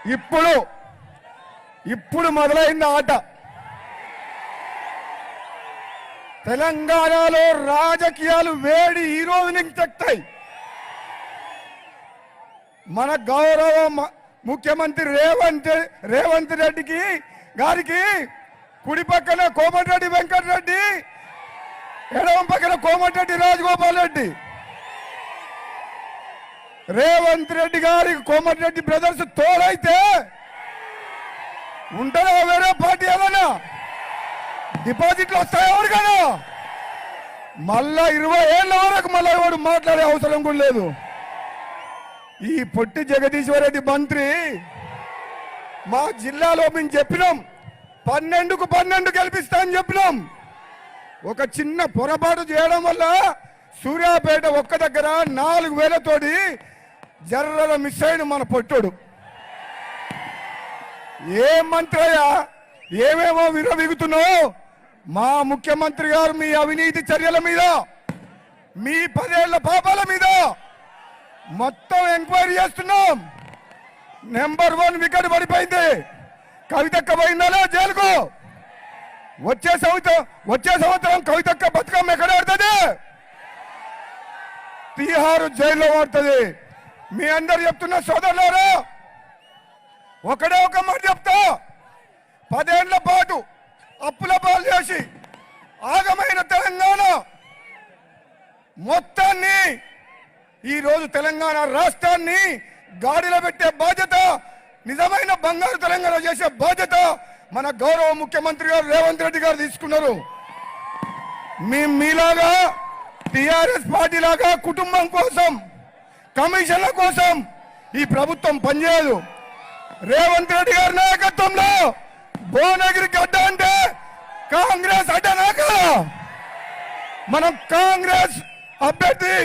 ఇప్పుడు ఇప్పుడు మొదలైంది ఆట. తెలంగాణలో రాజకీయాలు వేడి ఈ రోజు నుంచి తెక్తాయి మన గౌరవ ముఖ్యమంత్రి రేవంత్ రేవంత్ రెడ్డికి గారికి కుడి పక్కన కోమటిరెడ్డి వెంకటరెడ్డి ఎడమ పక్కన కోమటిరెడ్డి రాజగోపాల్ రెడ్డి. రేవంత్ రెడ్డి గారి కోమటిరెడ్డి బ్రదర్స్ తోడైతే ఉంటారా వేరే పార్టీ ఏమన్నా డిపాజిట్లు వస్తాయి ఎవరికైనా? మళ్ళా ఇరవై ఏళ్ళ వరకు మళ్ళీ ఎవడు మాట్లాడే అవసరం కూడా లేదు. ఈ పొట్టి జగదీశ్వర రెడ్డి మంత్రి మా జిల్లాలో మేము చెప్పినాం పన్నెండుకు పన్నెండు గెలిపిస్తా అని చెప్పినాం. ఒక చిన్న పొరపాటు చేయడం వల్ల సూర్యాపేట ఒక్క దగ్గర నాలుగు వేలతోటి జర్రల మిస్ అయిన మన పొట్టుడు. ఏ మంత్రయ్యా ఏమేమో విరవిగుతున్నావు మా ముఖ్యమంత్రి గారు మీ అవినీతి చర్యల మీద మీ పదేళ్ళ పాపాల మీద మొత్తం ఎంక్వైరీ చేస్తున్నాం. నెంబర్ వన్ వికెట్ పడిపోయింది. కవితక్క పోయిందా జైలుకు. వచ్చే సంవత్సరం వచ్చే సంవత్సరం కవితక్క బతుకమ్మ ఎక్కడ ఆడుతుంది? తీహారు జైల్లో ఆడుతుంది. మీ అందరు చెప్తున్న సోదరులారా ఒకడే ఒక మాట చెప్తా. పదేళ్ళ పాటు అప్పుల పాలు చేసి ఆగమైన తెలంగాణ మొత్తాన్ని ఈరోజు తెలంగాణ రాష్ట్రాన్ని గాడిలో పెట్టే బాధ్యత నిజమైన బంగారు తెలంగాణ చేసే బాధ్యత మన గౌరవ ముఖ్యమంత్రి గారు రేవంత్ రెడ్డి గారు తీసుకున్నారు. మీ మీలాగా టిఆర్ఎస్ పార్టీ లాగా కుటుంబం కోసం కమిషన్ల కోసం ఈ ప్రభుత్వం పనిచేయదు. రేవంత్ రెడ్డి గారి నాయకత్వంలో భువనగిరి గడ్డ అంటే కాంగ్రెస్ అడ్డనా కదా మనం కాంగ్రెస్ అభ్యర్థి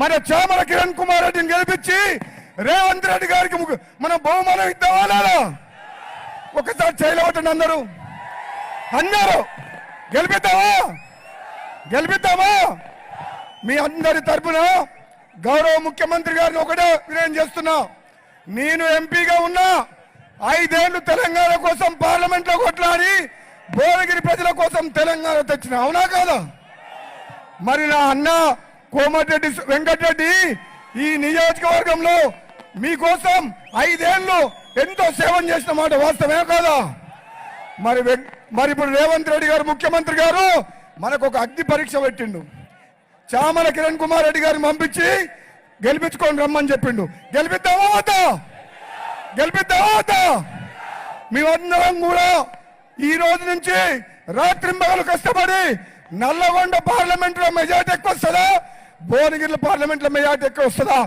మన చామల కిరణ్ కుమార్ రెడ్డిని గెలిపించి రేవంత్ రెడ్డి గారికి మనం బహుమానం ఇద్దామా లేదా? ఒకసారి చేయలేవటండి అందరూ. అందరూ గెలిపిద్దామా? గెలిపిద్దామా? మీ అందరి తరపున గౌరవ ముఖ్యమంత్రి గారిని ఒకటే వినయం చేస్తున్నా. నేను ఎంపీగా ఉన్నా ఐదేళ్ళు తెలంగాణ కోసం పార్లమెంట్లో కొట్లాడి భువనగిరి ప్రజల కోసం తెలంగాణ తెచ్చిన. అవునా కాదా? మరి నా అన్న కోమటిరెడ్డి వెంకటరెడ్డి ఈ నియోజకవర్గంలో మీకోసం ఐదేళ్ళు ఎంతో సేవం చేసిన మాట వాస్తవమే కాదా? మరి వెం- మరి ఇప్పుడు రేవంత్ రెడ్డి గారు ముఖ్యమంత్రి గారు మనకు ఒక అగ్ని పరీక్ష పెట్టిండు. చామల కిరణ్ కుమార్ రెడ్డి గారిని పంపించి గెలిపించుకొని రమ్మని చెప్పిండు. గెలిపిద్దామా వద్దా? గెలిపిద్దామా వద్దా? మేమందరం కూడా ఈ రోజు నుంచి రాత్రింబగలు కష్టపడి నల్లగొండ పార్లమెంట్లో మెజార్టీ ఎక్కువ వస్తుందా? భువనగిరిలో పార్లమెంట్లో మెజార్టీ ఎక్కువ వస్తుందా?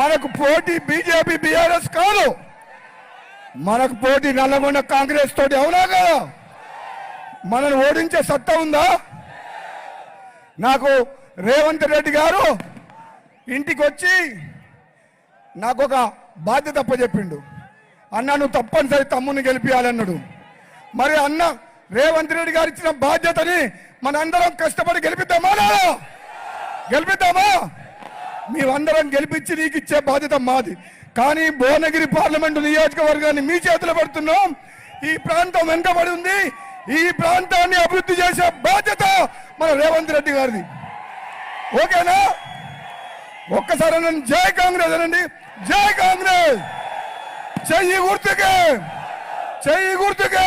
మనకు పోటీ బీజేపీ బీఆర్ఎస్ కాదు. మనకు పోటీ నల్లగొండ కాంగ్రెస్ తోటి అవునా కదా? మనల్ని ఓడించే సత్తా ఉందా? నాకు రేవంత్ రెడ్డి గారు ఇంటికి వచ్చి నాకు ఒక బాధ్యత అప్పచెప్పిండు. అన్న నువ్వు తప్పనిసరి తమ్ముని గెలిపియాలన్నాడు. మరి అన్న రేవంత్ రెడ్డి గారు ఇచ్చిన బాధ్యతని మనందరం కష్టపడి గెలిపిద్దామా లేదా? గెలిపిద్దామా? మేమందరం గెలిపించి నీకు ఇచ్చే బాధ్యత మాది. కానీ భువనగిరి పార్లమెంటు నియోజకవర్గాన్ని మీ చేతిలో పెడుతున్నాం. ఈ ప్రాంతం వెనుకబడి ఉంది. ఈ ప్రాంతాన్ని అభివృద్ధి చేసే బాధ్యత మన రేవంత్ రెడ్డి గారిది. ఓకేనా? ఒక్కసారి అనండి. జై కాంగ్రెస్ అనండి. జై కాంగ్రెస్! చెయ్యి గుర్తుకే! చెయ్యి గుర్తుకే!